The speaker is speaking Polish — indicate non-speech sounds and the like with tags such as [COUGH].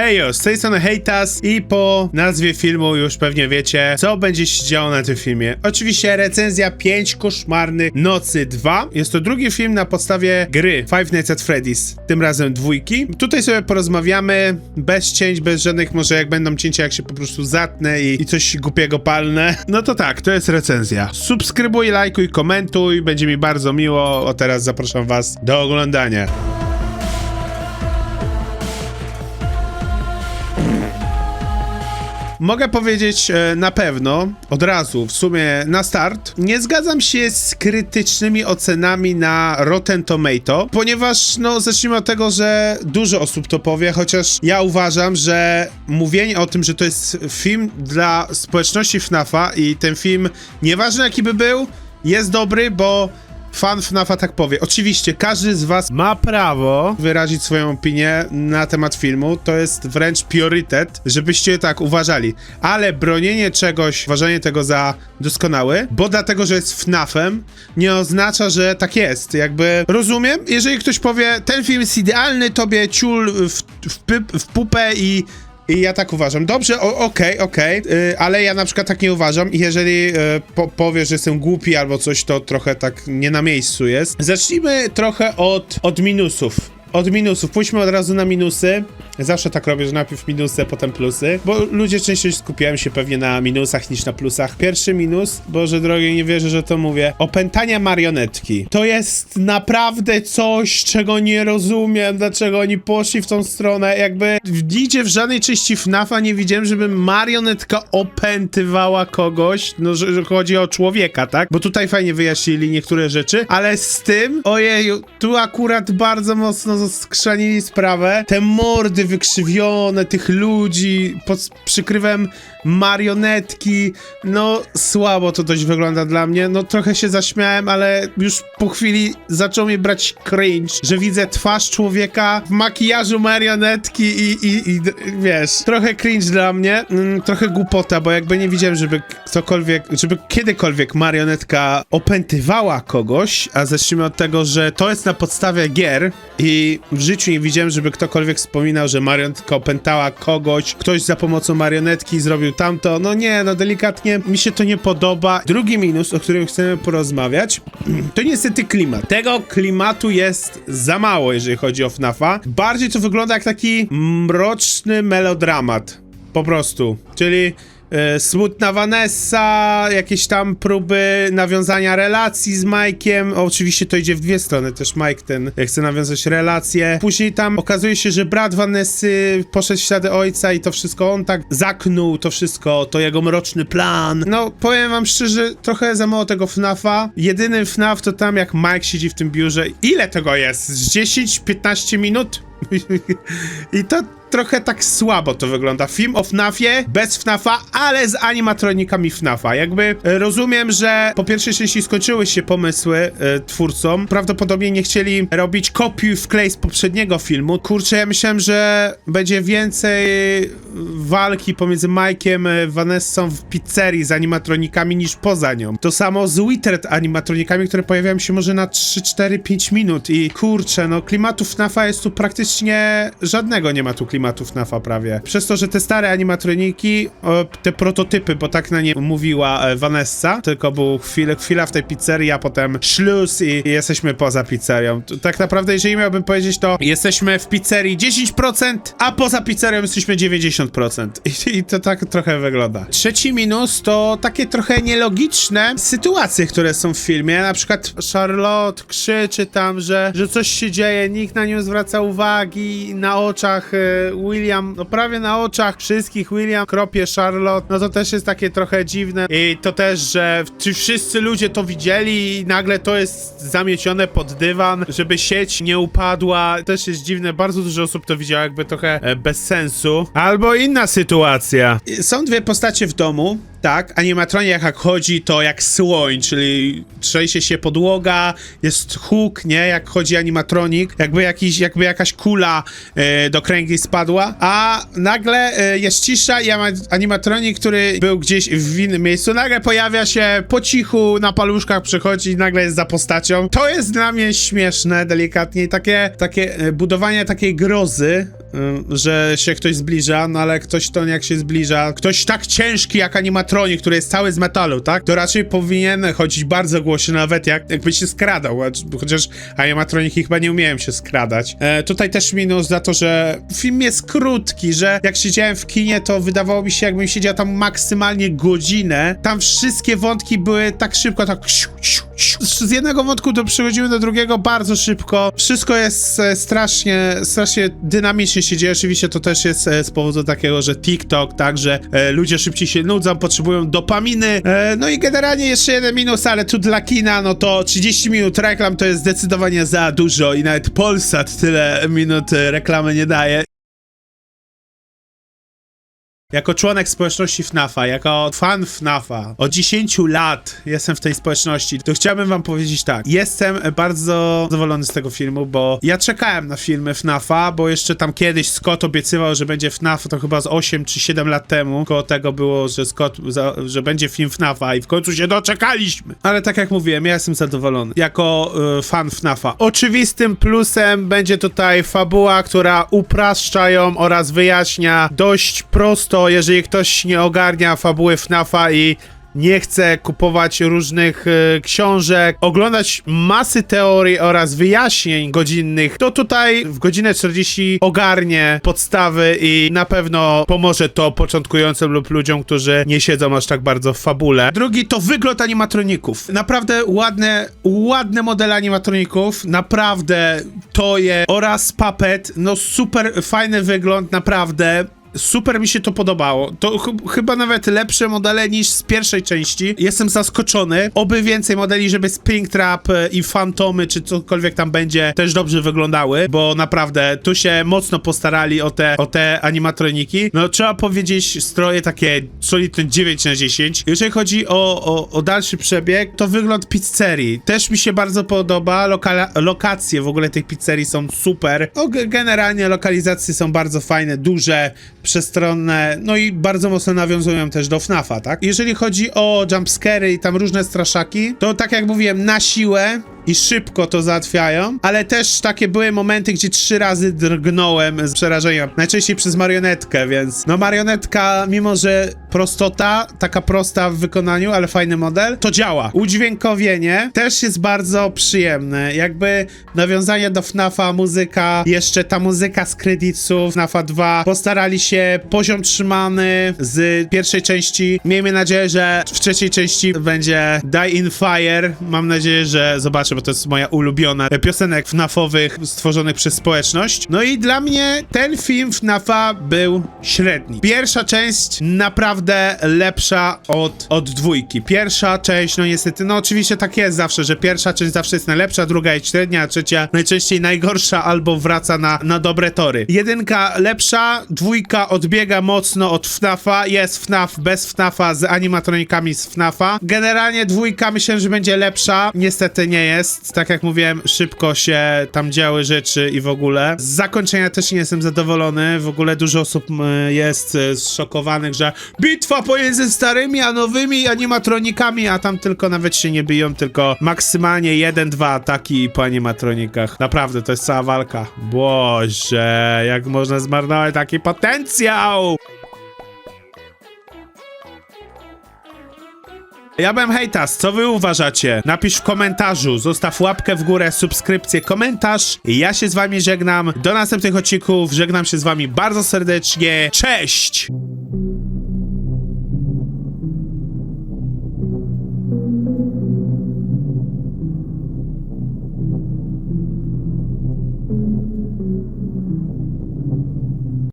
Hejo, z tej strony Hejtas i po nazwie filmu już pewnie wiecie, co będzie się działo na tym filmie. Oczywiście recenzja 5 koszmarnych nocy 2. Jest to drugi film na podstawie gry Five Nights at Freddy's, tym razem dwójki. Tutaj sobie porozmawiamy bez cięć, bez żadnych, może jak będą cięcia, jak się po prostu zatnę i, i coś głupiego palnę. No to tak, to jest recenzja. Subskrybuj, lajkuj, komentuj, będzie mi bardzo miło. O teraz zapraszam was do oglądania. Mogę powiedzieć e, na pewno, od razu, w sumie na start, nie zgadzam się z krytycznymi ocenami na Rotten Tomato, ponieważ, no, zacznijmy od tego, że dużo osób to powie, chociaż ja uważam, że mówienie o tym, że to jest film dla społeczności FNAFa i ten film, nieważne jaki by był, jest dobry, bo Fan FNAFa tak powie. Oczywiście, każdy z was ma prawo wyrazić swoją opinię na temat filmu. To jest wręcz priorytet, żebyście tak uważali. Ale bronienie czegoś, uważanie tego za doskonały, bo dlatego, że jest FNAFem, nie oznacza, że tak jest. Jakby rozumiem, jeżeli ktoś powie, ten film jest idealny, tobie ciul w, w, w pupę i i ja tak uważam. Dobrze, okej, okej, y, ale ja na przykład tak nie uważam i jeżeli y, po, powiesz, że jestem głupi albo coś, to trochę tak nie na miejscu jest. Zacznijmy trochę od, od minusów. Od minusów. Pójdźmy od razu na minusy. Zawsze tak robię, że najpierw minusy, potem plusy, bo ludzie częściej skupiają się pewnie na minusach niż na plusach. Pierwszy minus, Boże drogie, nie wierzę, że to mówię. Opętania marionetki. To jest naprawdę coś, czego nie rozumiem, dlaczego oni poszli w tą stronę. Jakby nigdzie w żadnej części FNAFa nie widziałem, żeby marionetka opętywała kogoś, no, że, że chodzi o człowieka, tak? Bo tutaj fajnie wyjaśnili niektóre rzeczy, ale z tym, ojeju, tu akurat bardzo mocno skrzanili sprawę. Te mordy wykrzywione tych ludzi pod przykrywem marionetki, no słabo to dość wygląda dla mnie. No trochę się zaśmiałem, ale już po chwili zaczął mnie brać cringe, że widzę twarz człowieka w makijażu marionetki i, i, i wiesz, trochę cringe dla mnie, mm, trochę głupota, bo jakby nie widziałem, żeby ktokolwiek, żeby kiedykolwiek marionetka opętywała kogoś, a zacznijmy od tego, że to jest na podstawie gier i w życiu nie widziałem, żeby ktokolwiek wspominał, że marionetka opętała kogoś, ktoś za pomocą marionetki zrobił tamto, no nie, no delikatnie mi się to nie podoba. Drugi minus, o którym chcemy porozmawiać, [CLEARS THROAT] to niestety klimat. Tego klimatu jest za mało, jeżeli chodzi o FNAFa. Bardziej to wygląda jak taki mroczny melodramat. Po prostu. Czyli smutna Vanessa, jakieś tam próby nawiązania relacji z Mike'iem. Oczywiście to idzie w dwie strony, też Mike ten chce nawiązać relacje. Później tam okazuje się, że brat Vanessy poszedł w ślady ojca i to wszystko on tak zaknął, to wszystko, to jego mroczny plan. No, powiem wam szczerze, trochę za mało tego FNAFa. Jedyny FNAF to tam jak Mike siedzi w tym biurze. Ile tego jest? Z 10-15 minut? [LAUGHS] I to trochę tak słabo to wygląda. Film o FNAFie, bez FNAFa, ale z animatronikami FNAFa. Jakby e, rozumiem, że po pierwszej części skończyły się pomysły e, twórcom. Prawdopodobnie nie chcieli robić kopiuj wklej z poprzedniego filmu. Kurczę, ja myślałem, że będzie więcej walki pomiędzy Mike'iem, e, Vanessą w pizzerii z animatronikami niż poza nią. To samo z Withered animatronikami, które pojawiają się może na 3, 4, 5 minut i kurczę, no klimatu FNAFa jest tu praktycznie żadnego nie ma tu klimatu FNAFa prawie. Przez to, że te stare animatroniki, te prototypy, bo tak na nie mówiła e, Vanessa, tylko był chwilę, chwila w tej pizzerii, a potem szluz i, jesteśmy poza pizzerią. Tak naprawdę, jeżeli miałbym powiedzieć, to jesteśmy w pizzerii 10%, a poza pizzerią jesteśmy 90%. I, i to tak trochę wygląda. Trzeci minus to takie trochę nielogiczne sytuacje, które są w filmie. Na przykład Charlotte krzyczy tam, że, że coś się dzieje, nikt na nią zwraca uwagi, na oczach e, William, no prawie na oczach wszystkich William kropie Charlotte, no to też jest takie trochę dziwne. I to też, że wszyscy ludzie to widzieli i nagle to jest zamiecione pod dywan, żeby sieć nie upadła, też jest dziwne. Bardzo dużo osób to widziało jakby trochę e, bez sensu. Albo inna sytuacja. Są dwie postacie w domu, tak, animatronie jak chodzi, to jak słoń, czyli trzęsie się podłoga, jest huk, nie, jak chodzi animatronik, jakby, jakiś, jakby jakaś kula e, do kręgi spadła, a nagle e, jest cisza i animatronik, który był gdzieś w innym miejscu, nagle pojawia się po cichu, na paluszkach przychodzi i nagle jest za postacią. To jest dla mnie śmieszne, delikatnie, takie, takie e, budowanie takiej grozy że się ktoś zbliża, no ale ktoś to jak się zbliża, ktoś tak ciężki jak animatronik, który jest cały z metalu, tak? To raczej powinien chodzić bardzo głośno, nawet jak, jakby się skradał, chociaż animatroniki chyba nie umieją się skradać. E, tutaj też minus za to, że film jest krótki, że jak siedziałem w kinie, to wydawało mi się, jakbym siedział tam maksymalnie godzinę. Tam wszystkie wątki były tak szybko, tak siu, siu, siu. z jednego wątku to przechodzimy do drugiego bardzo szybko. Wszystko jest e, strasznie, strasznie dynamicznie się dzieje. Oczywiście to też jest e, z powodu takiego, że TikTok, tak, że e, ludzie szybciej się nudzą, potrzebują dopaminy. E, no i generalnie jeszcze jeden minus, ale tu dla kina, no to 30 minut reklam to jest zdecydowanie za dużo i nawet Polsat tyle minut reklamy nie daje. Jako członek społeczności FNAFa, jako fan FNAFa, od 10 lat jestem w tej społeczności, to chciałbym wam powiedzieć tak. Jestem bardzo zadowolony z tego filmu, bo ja czekałem na filmy FNAFa, bo jeszcze tam kiedyś Scott obiecywał, że będzie FNAF, to chyba z 8 czy 7 lat temu. Koło tego było, że Scott, za, że będzie film FNAFa i w końcu się doczekaliśmy. Ale tak jak mówiłem, ja jestem zadowolony. Jako y, fan FNAFa. Oczywistym plusem będzie tutaj fabuła, która upraszcza ją oraz wyjaśnia dość prosto, jeżeli ktoś nie ogarnia fabuły FNAFa i nie chce kupować różnych e, książek, oglądać masy teorii oraz wyjaśnień godzinnych, to tutaj w godzinę 40 ogarnie podstawy i na pewno pomoże to początkującym lub ludziom, którzy nie siedzą aż tak bardzo w fabule. Drugi to wygląd animatroników. Naprawdę ładne, ładne modele animatroników, naprawdę to je oraz Puppet, no super fajny wygląd, naprawdę. Super mi się to podobało. To ch- chyba nawet lepsze modele niż z pierwszej części. Jestem zaskoczony. Oby więcej modeli, żeby Springtrap e, i Fantomy, czy cokolwiek tam będzie, też dobrze wyglądały, bo naprawdę tu się mocno postarali o te, o te animatroniki. No trzeba powiedzieć, stroje takie solidne 9 na 10. Jeżeli chodzi o, o, o dalszy przebieg, to wygląd pizzerii. Też mi się bardzo podoba. Lokala- lokacje w ogóle tych pizzerii są super. No, ge- generalnie lokalizacje są bardzo fajne, duże, przestronne, no i bardzo mocno nawiązują też do FNAFa, tak? Jeżeli chodzi o jumpscary i tam różne straszaki, to tak jak mówiłem, na siłę i szybko to załatwiają, ale też takie były momenty, gdzie trzy razy drgnąłem z przerażenia. Najczęściej przez marionetkę, więc no marionetka, mimo że prostota, taka prosta w wykonaniu, ale fajny model, to działa. Udźwiękowienie też jest bardzo przyjemne. Jakby nawiązanie do FNAFa, muzyka, jeszcze ta muzyka z kredytów FNAFa 2, postarali się poziom trzymany z pierwszej części. Miejmy nadzieję, że w trzeciej części będzie Die in Fire. Mam nadzieję, że zobaczę, bo to jest moja ulubiona piosenek FNAFowych stworzonych przez społeczność. No i dla mnie ten film FNAFa był średni. Pierwsza część naprawdę lepsza od, od dwójki. Pierwsza część, no niestety, no oczywiście tak jest zawsze, że pierwsza część zawsze jest najlepsza, druga jest średnia, a trzecia najczęściej najgorsza albo wraca na, na dobre tory. Jedynka lepsza, dwójka odbiega mocno od FNAFa, jest FNAF bez FNAFa z animatronikami z FNAFa. Generalnie dwójka myślę, że będzie lepsza, niestety nie jest. Tak jak mówiłem, szybko się tam działy rzeczy i w ogóle. Z zakończenia też nie jestem zadowolony, w ogóle dużo osób m, jest e, zszokowanych, że bitwa pomiędzy starymi a nowymi animatronikami, a tam tylko nawet się nie biją, tylko maksymalnie jeden, dwa ataki po animatronikach. Naprawdę, to jest cała walka. Boże, jak można zmarnować taki potencjał! Ja byłem hejtas, co wy uważacie? Napisz w komentarzu, zostaw łapkę w górę, subskrypcję, komentarz. Ja się z wami żegnam. Do następnych odcinków żegnam się z wami bardzo serdecznie. Cześć!